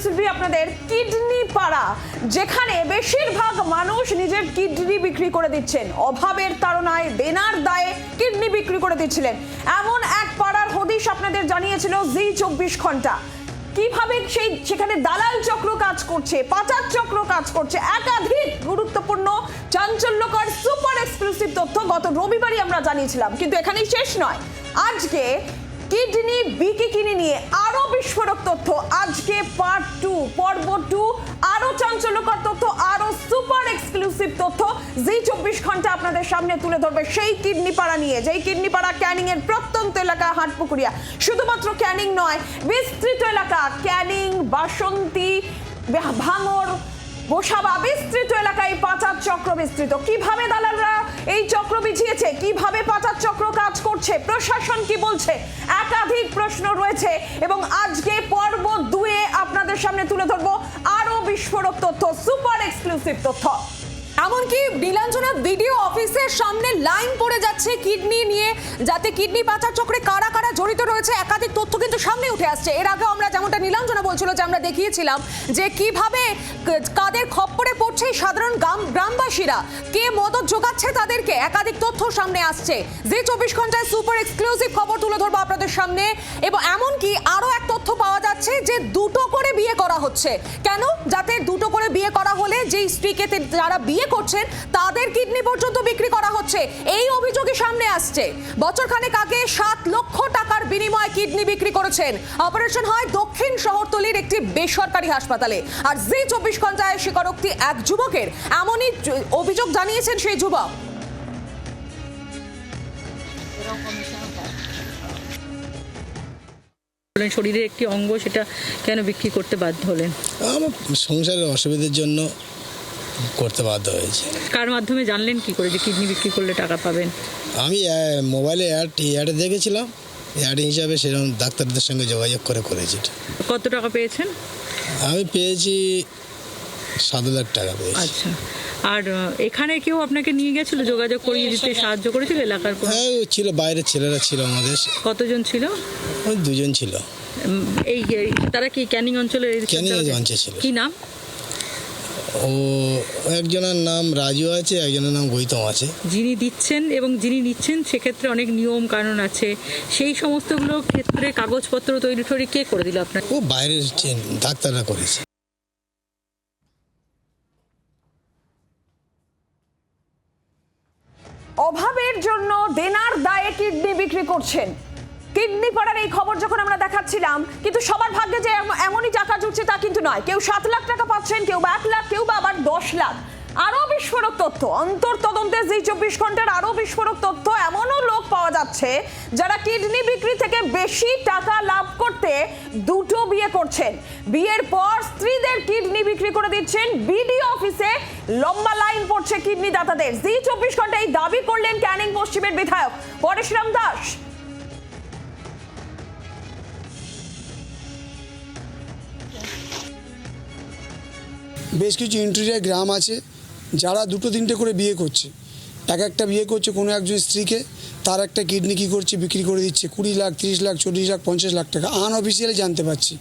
Exclusively আপনাদের kidney পাড়া, যেখানে বেশিরভাগ মানুষ নিজের কিডনি বিক্রি করে দিচ্ছেন। অভাবের তাড়নায় দেনার দায়ে কিডনি বিক্রি করে দিচ্ছিলেন। এমন এক পাড়ার হদিশ আপনাদের জানিয়েছিল জি চব্বিশ ঘণ্টা। কীভাবে সেই সেখানে দালাল চক্র কাজ করছে, পাচার চক্র কাজ করছে, একাধিক গুরুত্বপূর্ণ, চাঞ্চল্যকর সুপার এক্সক্লুসিভ তথ্য গত রবিবারই আমরা জানিয়েছিলাম। কিন্তু এখানেই শেষ নয়। আজকে কিডনি, বিকি কিনে নিয়ে আরও বিস্ফোরক তথ্য। আজকে পার্ট টু পর্ব টু আরও চাঞ্চল্যকর তথ্য, আরও সুপার এক্সক্লুসিভ তথ্য জি চব্বিশ ঘণ্টা আপনাদের সামনে তুলে ধরবে সেই কিডনি পাড়া নিয়ে। যেই কিডনি পাড়া ক্যানিং এর প্রত্যন্ত এলাকা, হাটপুকুরিয়া। শুধুমাত্র ক্যানিং নয়, বিস্তৃত এলাকা, ক্যানিং, বাসন্তী ভাঙর গোসাবা বিস্তৃত এলাকায় পাচার চক্র বিস্তৃত। কীভাবে দালালরা এই চক্র বিছিয়েছে। কীভাবে পাচার চক্র কাজ করছে? প্রশাসন কি বলছে? একাধিক প্রশ্ন রয়েছে এবং আজকে পর্ব দুয়ে আপনাদের সামনে তুলে ধরবো আরও বিস্ফোরক তথ্য, সুপার এক্সক্লুসিভ তথ্য। এমনকি নীলাঞ্জনা ভিডিও অফিসের সামনে লাইন পড়ে যাচ্ছে কিডনি নিয়ে, যাতে কিডনি পাচার চক্রে কারা কারা জড়িত রয়েছে, একাধিক তথ্য কিন্তু সামনে উঠে আসছে। এর আগে আমরা যেমনটা নীলাঞ্জনা বলছিল যে আমরা দেখিয়েছিলাম যে কীভাবে কাদের খপ্পরে পড়ছে সাধারণ গ্রাম গ্রামবাসীরা কে মদত যোগাচ্ছে তাদেরকে? একাধিক তথ্য সামনে আসছে। যে চব্বিশ ঘন্টায় সুপার এক্সক্লুসিভ খবর তুলে ধরবো আপনাদের সামনে। এবং এমনকি আরও এক তথ্য পাওয়া যাচ্ছে যে দুটো করে বিয়ে করা হচ্ছে। কেন? যাতে দুটো করে বিয়ে করা হলে যেই স্ত্রীকে যারা বিয়ে করছেন, তাদের কিডনি পর্যন্ত বিক্রি করা হচ্ছে। এই অভিযোগই সামনে আসছে। বছরখানেক আগে সাত লক্ষ টাকার বিনিময়ে কিডনি বিক্রি করেছেন। অপারেশন হয় দক্ষিণ শহরতলির একটি বেসরকারি হাসপাতালে। আর জি চব্বিশ ঘন্টায় স্বীকারোক্তি এক যুবকের, এমনই অভিযোগ জানিয়েছেন সেই যুবক। শরীরের একটি অঙ্গ সেটা কেন বিক্রি করতে বাধ্য হলেন? আমার সংসারের অসুবিধার জন্য করতে বাধ্য হয়েছে। কার মাধ্যমে জানলেন কি করে যে কিডনি বিক্রি করলে টাকা পাবেন? আমি মোবাইলে অ্যাড অ্যাডে দেখেছিলাম। অ্যাড হিসাবে সেরকম ডাক্তারদের সঙ্গে যোগাযোগ করে করেছি কত টাকা পেয়েছেন? আমি পেয়েছি সাত লাখ টাকা পেয়েছি। আচ্ছা। আর এখানে কেউ আপনাকে নিয়ে গেছিল? যোগাযোগ করিয়ে দিতে সাহায্য করেছিল এলাকার কোনো? হ্যাঁ ছিল বাইরের ছেলেরা ছিল আমাদের। কতজন ছিল? ওই দুজন ছিল। এই তারা কি ক্যানিং অঞ্চলের এই ক্যানিং? অঞ্চল? ছিল। কি নাম? ও একজনের নাম রাজু আছে একজনের নাম গৌতম আছে। যিনি দিচ্ছেন এবং যিনি নিচ্ছেন সেক্ষেত্রে অনেক নিয়ম কানুন আছে। সেই সমস্তগুলো ক্ষেত্রে কাগজপত্র তৈরি টরি কে করে দিল আপনার ও বাইরের ডাক্তাররা করেছে। অভাবের জন্য দেনার দায়ে কিডনি বিক্রি করছেন। কিডনি পাড়ার এই খবর যখন আমরা দেখাচ্ছিলাম, কিন্তু সবার ভাগ্যে যে এমনই টাকা জুটছে তা কিন্তু নয়। কেউ সাত লাখ টাকা পাচ্ছেন, কেউ বা এক লাখ, কেউ বা আবার দশ লাখ। আরও বিস্ফোরক তথ্য। অন্তর তদন্তে জি চব্বিশ ঘণ্টার আরও বিস্ফোরক তথ্য এমনও লোক পাওয়া যাচ্ছে যারা কিডনি বিক্রি থেকে বেশি টাকা লাভ করতে দুটো বিয়ে করছেন। বিয়ের পর স্ত্রীদের কিডনি বিক্রি করে দিচ্ছেন। বিডি অফিসে লম্বা লাইন পড়ছে কিডনি দাতাদের জি চব্বিশ ঘন্টায় এই দাবি করলেন ক্যানিং পশ্চিমের বিধায়ক পরেশরাম দাস। বেশ কিছু ইন্টেরিয়ার গ্রাম আছে। যারা দুটো তিনটে করে বিয়ে করছে এক একটা বিয়ে করছে কোনো একজন স্ত্রীকে তার একটা কিডনি কী করছে, বিক্রি করে দিচ্ছে, কুড়ি লাখ, তিরিশ লাখ, চল্লিশ লাখ, পঞ্চাশ লাখ টাকা আনঅফিসিয়ালি জানতে পারছি।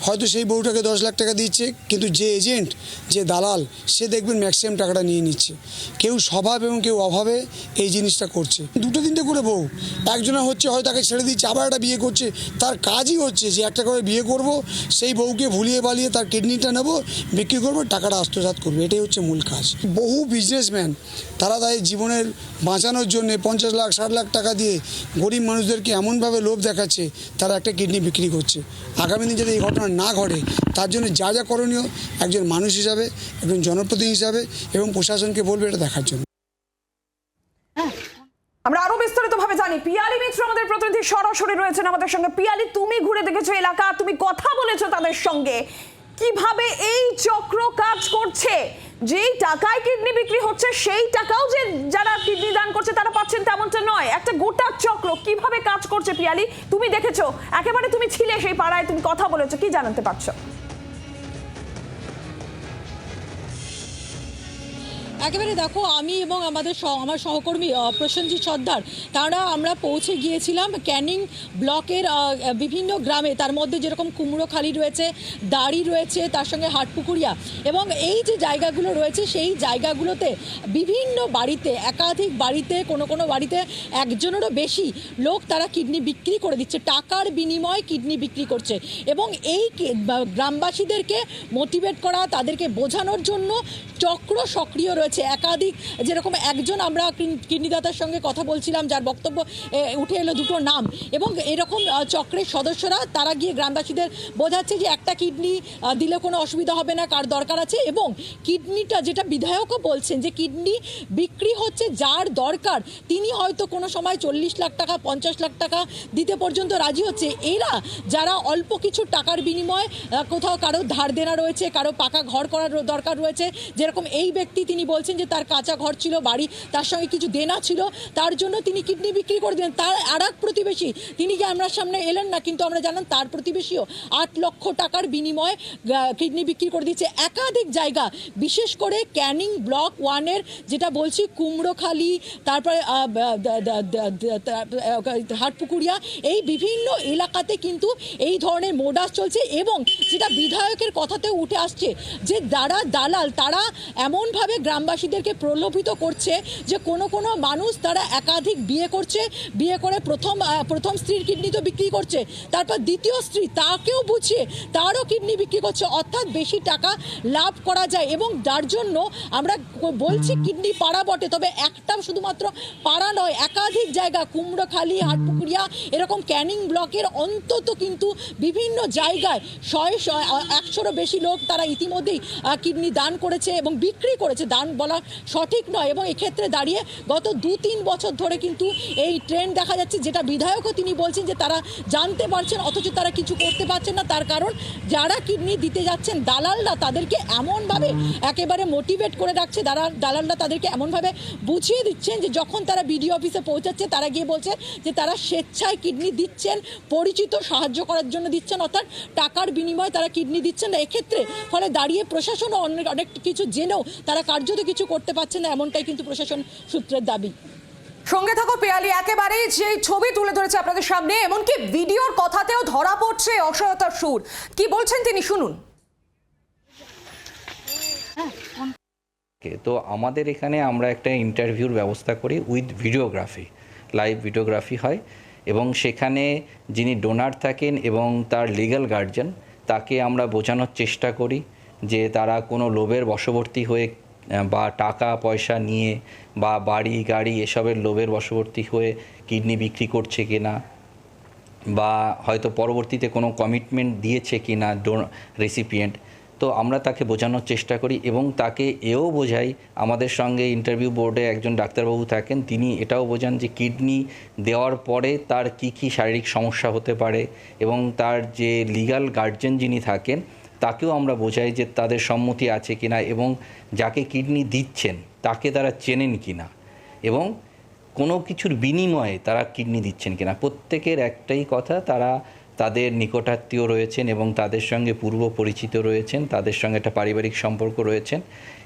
হয়তো সেই বউটাকে দশ লাখ টাকা দিচ্ছে, কিন্তু যে এজেন্ট যে দালাল, সে দেখবেন ম্যাক্সিমাম টাকাটা নিয়ে নিচ্ছে। কেউ স্বভাব এবং কেউ অভাবে এই জিনিসটা করছে। দুটো তিনটে করে বউ। একজনা হচ্ছে হয় তাকে ছেড়ে দিচ্ছে, আবার একটা বিয়ে করছে। তার কাজই হচ্ছে যে একটা করে বিয়ে করব, সেই বউকে ভুলিয়ে বালিয়ে তার কিডনিটা নেব, বিক্রি করব, টাকাটা আত্মসাৎ করব। এটাই হচ্ছে মূল কাজ। বহু বিজনেসম্যান তারা তাদের জীবনের বাঁচানোর জন্য পঞ্চাশ লাখ, ষাট লাখ টাকা দিয়ে গরিব মানুষদেরকে এমনভাবে লোভ দেখাচ্ছে, তারা একটা কিডনি বিক্রি করছে। আগামী দিন যাতে এই ঘটনা না ঘটে, তার জন্য যা যা করণীয়, একজন মানুষ হিসাবে, একজন জনপ্রতিনিধি হিসাবে এবং প্রশাসনকে বলবে এটা দেখার জন্য। আমরা আরও বিস্তারিত ভাবে জানি, পিয়ালি মিত্র আমাদের প্রতিনিধি সরাসরি রয়েছেন আমাদের সঙ্গে। পিয়ালি, তুমি ঘুরে দেখেছ এলাকা, তুমি কথা বলেছ তাদের সঙ্গে। কীভাবে এই চক্র কাজ করছে? যেই টাকায় কিডনি বিক্রি হচ্ছে, সেই টাকাও যে যারা কিডনি দান করছে, তারা পাচ্ছেন তেমনটা নয়। একটা গোটা চক্র কীভাবে কাজ করছে পিয়ালি, তুমি দেখেছ? একেবারে তুমি ছিলে সেই পাড়ায়, তুমি কথা বলেছ, কি জানাতে পারছ? একেবারে দেখো, আমি এবং আমাদের আমার সহকর্মী প্রসেনজিৎ সর্দার, তারা আমরা পৌঁছে গিয়েছিলাম ক্যানিং ব্লকের বিভিন্ন গ্রামে। তার মধ্যে যেরকম কুমড়োখালি রয়েছে, দাড়ি রয়েছে, তার সঙ্গে হাটপুকুরিয়া এবং এই যে জায়গাগুলো রয়েছে, সেই জায়গাগুলোতে বিভিন্ন বাড়িতে, একাধিক বাড়িতে, কোনো কোনো বাড়িতে একজনেরও বেশি লোক তারা কিডনি বিক্রি করে দিচ্ছে, টাকার বিনিময়ে কিডনি বিক্রি করছে এবং এই গ্রামবাসীদেরকে মোটিভেট করা, তাদেরকে বোঝানোর জন্য চক্র সক্রিয় রয়েছে। একাধিক, যেরকম একজন আমরা কিডনিদাতার সঙ্গে কথা বলছিলাম, যার বক্তব্য উঠে এলো দুটো নাম। এবং এরকম চক্রের সদস্যরা, তারা গিয়ে গ্রামবাসীদের বোঝাচ্ছে যে একটা কিডনি দিলে কোনো অসুবিধা হবে না, কার দরকার আছে। এবং কিডনিটা যেটা বিধায়কও বলছেন যে কিডনি বিক্রি হচ্ছে যার দরকার, তিনি হয়তো কোনো সময় চল্লিশ লাখ টাকা, পঞ্চাশ লাখ টাকা দিতে পর্যন্ত রাজি হচ্ছে। এরা যারা অল্প কিছু টাকার বিনিময়ে কোথাও কারও ধার দেনা রয়েছে, কারও পাকা ঘর করার দরকার রয়েছে, যেরকম এই ব্যক্তি তিনি বলছেন যে তার কাঁচা ঘর ছিল, বাড়ি, তার সঙ্গে কিছু দেনা ছিল, তার জন্য তিনি কিডনি বিক্রি করে দিলেন। তার আর এক প্রতিবেশী, তিনি কি আমরা সামনে এলেন না, কিন্তু আমরা জানান তার প্রতিবেশীও আট লক্ষ টাকার বিনিময়ে কিডনি বিক্রি করে দিচ্ছে একাধিক জায়গা, বিশেষ করে ক্যানিং ব্লক ওয়ানের, যেটা বলছি, কুমড়োখালি, তারপরে হাটপুকুরিয়া, এই বিভিন্ন এলাকাতে কিন্তু এই ধরনের মোডাস চলছে এবং যেটা বিধায়কের কথাতে উঠে আসছে যে যারা দালাল, তারা এমনভাবে গ্রামবাসীদেরকে প্রলোভিত করছে যে কোনো কোনো মানুষ তারা একাধিক বিয়ে করছে, বিয়ে করে প্রথম প্রথম স্ত্রীর কিডনি তো বিক্রি করছে। তারপর দ্বিতীয় স্ত্রী তাকেও বুঝিয়ে তারও কিডনি বিক্রি করছে। অর্থাৎ বেশি টাকা লাভ করা যায় এবং যার জন্য আমরা বলছি কিডনি পাড়া বটে। তবে একটা শুধুমাত্র পাড়া নয়, একাধিক জায়গা, কুমড়োখালি, হাটপুকুরিয়া, এরকম ক্যানিং ব্লকের অন্তত কিন্তু বিভিন্ন জায়গায় শয়ে একশোরও বেশি লোক তারা ইতিমধ্যেই কিডনি দান করেছে এবং বিক্রি করেছে, দান বলা সঠিক নয় এবং এক্ষেত্রে দাঁড়িয়ে গত দু তিন বছর ধরে কিন্তু এই ট্রেন্ড দেখা যাচ্ছে, যেটা বিধায়কও তিনি বলছেন যে তারা জানতে পারছেন, অথচ তারা কিছু করতে পারছেন না। তার কারণ যারা কিডনি দিতে যাচ্ছেন, দালালরা তাদেরকে এমনভাবে একেবারে মোটিভেট করে রাখছে দালাল দালালরা তাদেরকে এমনভাবে বুঝিয়ে দিচ্ছেন যে যখন তারা বিডিও অফিসে পৌঁছাচ্ছে, তারা গিয়ে বলছে যে তারা স্বেচ্ছায় কিডনি দিচ্ছেন, পরিচিত সাহায্য করার জন্য দিচ্ছেন, অর্থাৎ টাকার বিনিময়ে তারা কিডনি দিচ্ছেন না। এক্ষেত্রে ফলে দাঁড়িয়ে প্রশাসনও অনেক অনেক কিছু জেনেও তারা কার্যত কিছু করতে পারছে না এমনটাই কিন্তু প্রশাসন সূত্রের দাবি। সঙ্গে থাকো পিয়ালি একেবারেই যে ছবি তুলে ধরেছে আপনাদের সামনে এমনকি ভিডিওর কথাতেও ধরা পড়ছে অসহায়তার সুর। কি বলছেন তিনি শুনুন। কে তো আমাদের এখানে আমরা একটা ইন্টারভিউর ব্যবস্থা করি উইথ ভিডিওগ্রাফি লাইভ ভিডিওগ্রাফি হয়। এবং সেখানে যিনি ডোনার থাকেন এবং তার লিগাল গার্জেন তাকে আমরা বোঝানোর চেষ্টা করি যে তারা কোনো লোভের বশবর্তী হয়ে বা টাকা, পয়সা নিয়ে বা বাড়ি, গাড়ি এসবের লোভের বশবর্তী হয়ে কিডনি বিক্রি করছে কিনা বা হয়তো পরবর্তীতে কোনো কমিটমেন্ট দিয়েছে কি না রেসিপিয়েন্ট তো আমরা তাকে বোঝানোর চেষ্টা করি এবং তাকে এও বোঝাই। আমাদের সঙ্গে ইন্টারভিউ বোর্ডে একজন ডাক্তারবাবু থাকেন, তিনি এটাও বোঝান যে কিডনি দেওয়ার পরে তার কি কি শারীরিক সমস্যা হতে পারে এবং তার যে লিগ্যাল গার্জেন যিনি থাকেন তাকেও আমরা বোঝাই যে তাদের সম্মতি আছে কিনা এবং যাকে কিডনি দিচ্ছেন, তাকে তারা চেনেন কিনা এবং কোনো কিছুর বিনিময়ে তারা কিডনি দিচ্ছেন কিনা প্রত্যেকের একটাই কথা, তারা তাদের নিকটাত্মীয় রয়েছেন এবং তাদের সঙ্গে পূর্ব পরিচিত রয়েছেন, তাদের সঙ্গে একটা পারিবারিক সম্পর্ক রয়েছেন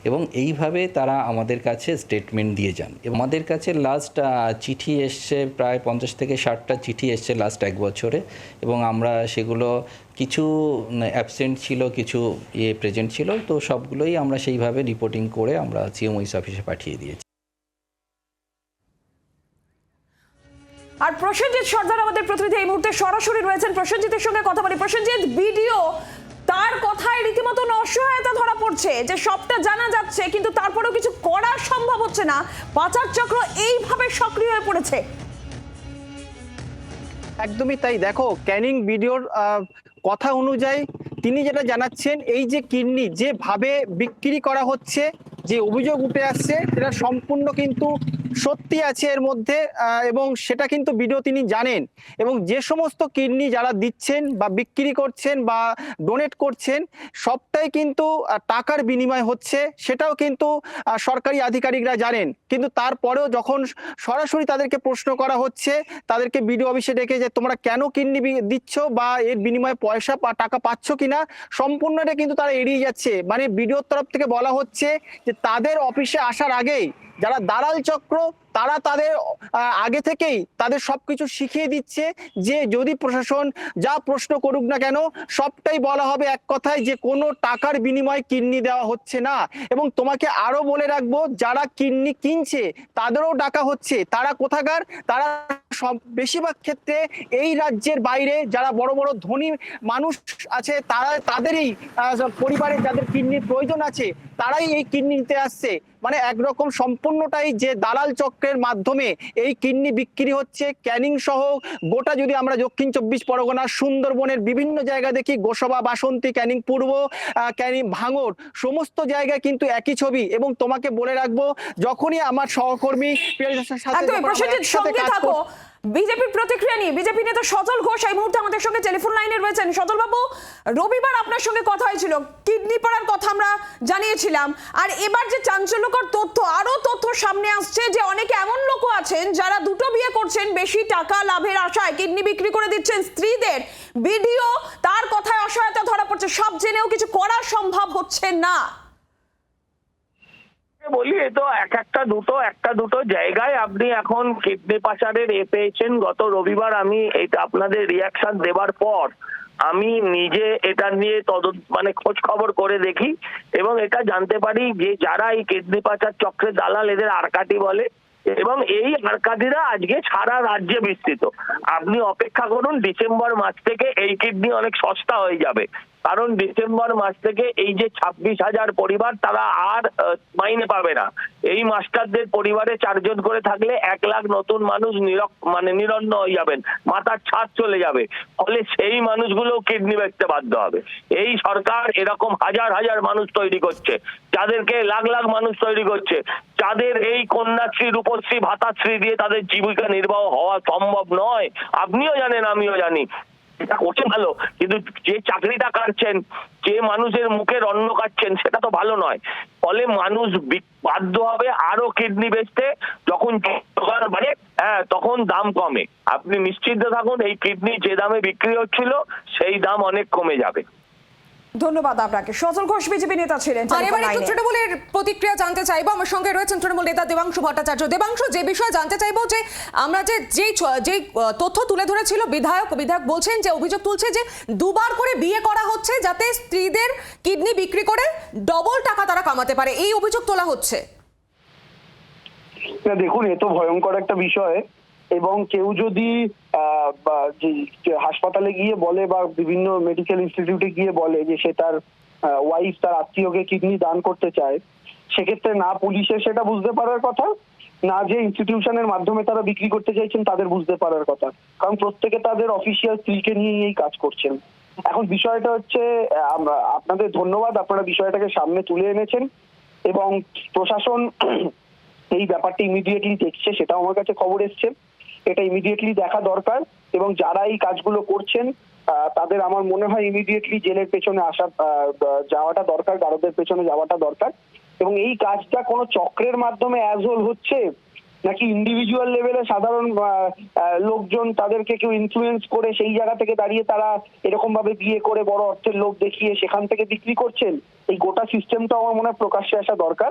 এবং এইভাবে তারা আমাদের কাছে স্টেটমেন্ট দিয়ে যান। আমাদের কাছে লাস্ট চিঠি এসছে, প্রায় পঞ্চাশ থেকে ষাটটা চিঠি এসছে লাস্ট এক বছরে এবং আমরা সেগুলো কিছু অ্যাবসেন্ট ছিল, কিছু ইয়ে প্রেজেন্ট ছিল, তো সবগুলোই আমরা সেইভাবে রিপোর্টিং করে আমরা সিএমওইস অফিসে পাঠিয়ে দিয়েছি। আর প্রসেনজিৎ সর্দার আমাদের প্রতিনিধি, এই মুহূর্তে সরাসরি রয়েছেন প্রসেনজিতের সঙ্গে কথা বলি। প্রসেনজিৎ ভিডিও তার কথায় রীতিমতন অসহায়তা ধরা পড়ছে, যে সবটা জানা যাচ্ছে, কিন্তু তারপরেও কিছু করা সম্ভব হচ্ছে না। পাচার চক্র এইভাবে সক্রিয় হয়ে পড়েছে। একদমই তাই। দেখো, ক্যানিং ভিডিওর কথা অনুযায়ী তিনি যেটা জানাচ্ছেন, এই যে কিডনি যেভাবে বিক্রি করা হচ্ছে, যে অভিযোগ উঠে আসছে, সেটা সম্পূর্ণ কিন্তু সত্যি আছে এর মধ্যে এবং সেটা কিন্তু ভিডিও তিনি জানেন। এবং যে সমস্ত কিডনি যারা দিচ্ছেন বা বিক্রি করছেন বা ডোনেট করছেন, সবটাই কিন্তু টাকার বিনিময় হচ্ছে, সেটাও কিন্তু সরকারি আধিকারিকরা জানেন। কিন্তু তারপরেও যখন সরাসরি তাদেরকে প্রশ্ন করা হচ্ছে, তাদেরকে বিডিও অফিসে ডেকে যে তোমরা কেন কিডনি দিচ্ছ বা এর বিনিময়ে পয়সা বা টাকা পাচ্ছ কিনা, সম্পূর্ণটা কিন্তু তারা এড়িয়ে যাচ্ছে। মানে বিডিওর তরফ থেকে বলা হচ্ছে যে তাদের অফিসে আসার আগেই যারা দালাল চক্র তারা তাদের আগে থেকেই তাদের সবকিছু শিখিয়ে দিচ্ছে যে যদি প্রশাসন যা প্রশ্ন করুক না কেন সবটাই বলা হবে এক কথায় যে কোনো টাকার বিনিময়ে কিডনি দেওয়া হচ্ছে না। এবং তোমাকে আরও বলে রাখব যারা কিডনি কিনছে তাদেরও ডাকা হচ্ছে। তারা কোথাকার? তারা সব বেশিরভাগ ক্ষেত্রে এই রাজ্যের বাইরে যারা বড় বড় ধনী মানুষ আছে তারা তাদেরই আহ, পরিবারের যাদের কিডনির প্রয়োজন আছে তারাই এই কিডনি নিতে আসছে। মানে একরকম সম্পূর্ণটাই যে দালাল চক্রের মাধ্যমে এই কিডনি বিক্রি হচ্ছে। ক্যানিং সহ গোটা যদি আমরা দক্ষিণ চব্বিশ পরগনা সুন্দরবনের বিভিন্ন জায়গা দেখি গোসবা বাসন্তী ক্যানিং পূর্ব ক্যানিং ভাঙর সমস্ত জায়গায় কিন্তু একই ছবি। এবং তোমাকে বলে রাখব যখনই আমার সহকর্মী সঙ্গে থাকো। বিজেপির প্রতিক্রিয়া নিয়ে। বিজেপি নেতা সজল ঘোষ এই মুহূর্তে আমাদের সঙ্গে টেলিফোন লাইনে রয়েছেন। সজল বাবু রবিবার আপনার সঙ্গে কথা হয়েছিল। কিডনি পড়ার কথা আমরা জানিয়েছিলাম। আর এবার যে চাঞ্চল্যকর তথ্য আরও তথ্য সামনে আসছে যে অনেকে এমন লোকও আছেন যারা দুটো বিয়ে করছেন, বেশি টাকা লাভের আশায় কিডনি বিক্রি করে দিচ্ছেন স্ত্রীদের। ভিডিও তার কথায় অসহায়তা ধরা পড়ছে। সব জেনেও কিছু করা সম্ভব হচ্ছে না। বলি, এ তো এক একটা দুটো একটা দুটো জায়গায় আপনি এখন কিডনি পাচারের এ পেয়েছেন। গত রবিবার আমি এটা আপনাদের রিয়াকশন দেবার পর আমি নিজে এটা নিয়ে তদন্ত মানে খোঁজ খবর করে দেখি এবং এটা জানতে পারি যে যারা এই কিডনি পাচার চক্রের দালাল এদের আরকাটি বলে এবং এই আরকাটিরা আজকে সারা রাজ্যে বিস্তৃত। আপনি অপেক্ষা করুন, ডিসেম্বর মাস থেকে এই কিডনি অনেক সস্তা হয়ে যাবে। কারণ ডিসেম্বর মাস থেকে এই যে ছাব্বিশ হাজার পরিবার, তারা আর মাইনে পাবে না। এই মাস্টারদের পরিবারে চারজন করে থাকলে এক লাখ নতুন মানুষ নিরক মানে নিরন্ন হয়ে যাবেন। মাথার ছাদ চলে যাবে। ফলে সেই মানুষগুলো কিডনি বেচতে বাধ্য হবে। এই সরকার এরকম হাজার হাজার মানুষ তৈরি করছে। যাদেরকে লাখ লাখ মানুষ তৈরি করছে। যাদের এই কন্যাশ্রী, রূপশ্রী, ভাতাশ্রী দিয়ে তাদের জীবিকা নির্বাহ হওয়া সম্ভব নয়। আপনিও জানেন, আমিও জানি। এটা করছেন ভালো? কিন্তু যে চাকরিটা কাটছেন, যে মানুষের মুখের অন্ন কাটছেন, সেটা তো ভালো নয়। ফলে মানুষ বাধ্য হবে আরও কিডনি বেচতে, যখন মানে হ্যাঁ তখন দাম কমে। আপনি নিশ্চিন্ত থাকুন, এই কিডনি যে দামে বিক্রি হচ্ছিল, সেই দাম অনেক কমে যাবে। ধন্যবাদ আপনাকে। সজল ঘোষ বিজেপি নেতা ছিলেন আর একটু তৃণমূলের প্রতিক্রিয়া জানতে চাইব। আমার সঙ্গে রয়েছেন তৃণমূল নেতা দেবাংশু ভট্টাচার্য। দেবাংশু যে বিষয়ে জানতে চাইব যে আমরা যে যেই যেই তথ্য তুলে ধরেছিল বিধায়ক বিধায়ক বলছেন যে অভিযোগ তুলছে যে দুবার করে বিয়ে করা হচ্ছে যাতে স্ত্রীদের কিডনি বিক্রি করে ডবল টাকা তারা কামাতে পারে। এই অভিযোগ তোলা হচ্ছে। না দেখুন এ তো ভয়ঙ্কর একটা বিষয়। এবং কেউ যদি হাসপাতালে গিয়ে বলে বা বিভিন্ন মেডিকেল ইনস্টিটিউটে গিয়ে বলে যে সে তার ওয়াইফ তার আত্মীয়কে কিডনি দান করতে চায়, সেক্ষেত্রে না পুলিশের সেটা বুঝতে পারার কথা, না যে ইনস্টিটিউশনের মাধ্যমে তারা বিক্রি করতে চাইছেন তাদের বুঝতে পারার কথা। কারণ প্রত্যেকে তাদের অফিসিয়াল স্ত্রীকে নিয়েই এই কাজ করছেন। এখন বিষয়টা হচ্ছে আপনাদের ধন্যবাদ, আপনারা বিষয়টাকে সামনে তুলে এনেছেন এবং প্রশাসন এই ব্যাপারটা ইমিডিয়েটলি দেখছে, সেটাও আমার কাছে খবর এসছে। এটা ইমিডিয়েটলি দেখা দরকার এবং যারা এই কাজগুলো করছেন তাদের আমার মনে হয় ইমিডিয়েটলি জেলের পেছনে আসা যাওয়াটা দরকার, গারদের পেছনে যাওয়াটা দরকার। এবং এই কাজটা কোনো চক্রের মাধ্যমে অ্যাজ হোল হচ্ছে? নাকি ইন্ডিভিজুয়াল লেভেলে সাধারণ লোকজন তাদেরকে কেউ ইনফ্লুয়েন্স করে সেই জায়গা থেকে দাঁড়িয়ে তারা এরকম ভাবে বিয়ে করে বড় অর্থের লোক দেখিয়ে সেখান থেকে বিক্রি করছেন? এই গোটা সিস্টেমটা আমার মনে হয় প্রকাশ্যে আসা দরকার।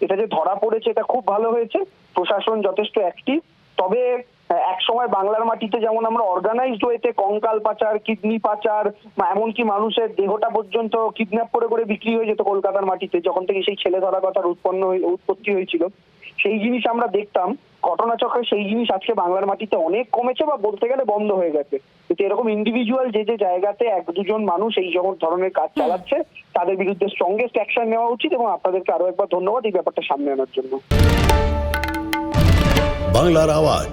এটা যে ধরা পড়েছে, এটা খুব ভালো হয়েছে। প্রশাসন যথেষ্ট অ্যাক্টিভ তবে এক সময় বাংলার মাটিতে যেমন আমরা অর্গানাইজড ওয়েতে কঙ্কাল পাচার কিডনি পাচার বা এমনকি মানুষের দেহটা পর্যন্ত কিডন্যাপ করে করে বিক্রি হয়ে যেত কলকাতার মাটিতে যখন থেকে সেই ছেলে ধরা কথার উৎপন্ন হয়ে- উৎপত্তি হয়েছিল। সেই জিনিস আমরা দেখতাম ঘটনাচক্রে সেই জিনিস আজকে বাংলার মাটিতে অনেক কমেছে বা বলতে গেলে বন্ধ হয়ে গেছে। কিন্তু এরকম ইন্ডিভিজুয়াল যে যে জায়গাতে এক দুজন মানুষ এই যখন ধরনের কাজ চালাচ্ছে তাদের বিরুদ্ধে স্ট্রংগেস্ট অ্যাকশন নেওয়া উচিত এবং আপনাদেরকে আরও একবার ধন্যবাদ এই ব্যাপারটা সামনে আনার জন্য। বাংলার আওয়াজ।